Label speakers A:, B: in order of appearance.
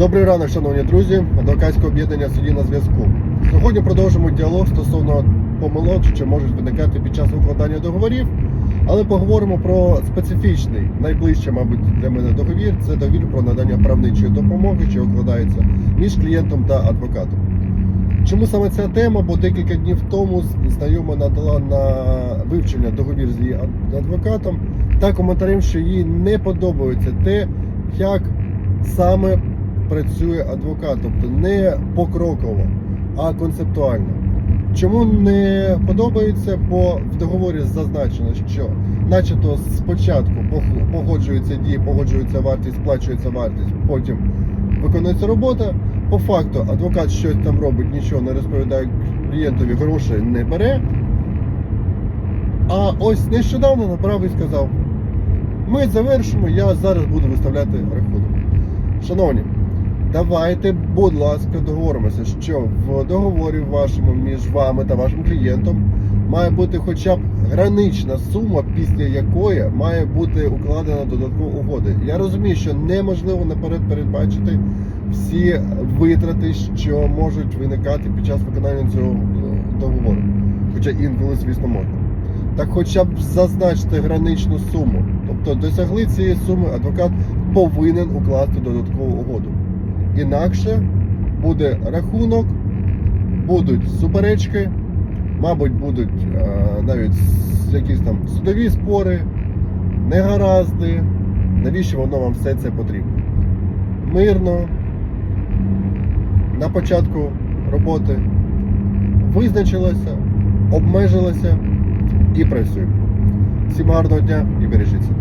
A: Добрий ранок, шановні друзі, адвокатське об'єднання судді на зв'язку. Сьогодні продовжимо діалог стосовно помилок, що можуть виникати під час укладання договорів, але поговоримо про специфічний, найближче, мабуть, для мене договір. Це договір про надання правничої допомоги, що укладається між клієнтом та адвокатом. Чому саме ця тема? Бо декілька днів тому знайома надала на вивчення договір з її адвокатом та коментарем, що їй не подобається те, як саме працює адвокат, тобто не покроково, а концептуально. Чому не подобається? Бо в договорі зазначено, що начебто спочатку погоджуються дії, погоджується вартість, сплачується вартість, потім виконується робота. По факту адвокат щось там робить, нічого не розповідає клієнтові, грошей не бере. А ось нещодавно набрав і сказав: ми завершимо, я зараз буду виставляти рахунок. Шановні, давайте, будь ласка, договоримося, що в договорі вашому між вами та вашим клієнтом має бути хоча б гранична сума, після якої має бути укладена додаткова угода. Я розумію, що неможливо наперед передбачити всі витрати, що можуть виникати під час виконання цього е, договору. Хоча інколи, звісно, можна. Так хоча б зазначте граничну суму. Тобто досягли цієї суми, адвокат повинен укласти додаткову угоду. Інакше буде рахунок, будуть суперечки, мабуть, будуть е, навіть якісь там судові спори, негаразди. Навіщо воно вам все це потрібно? Мирно, на початку роботи визначилося, обмежилося і працюємо. Всім гарного дня і бережіть себе.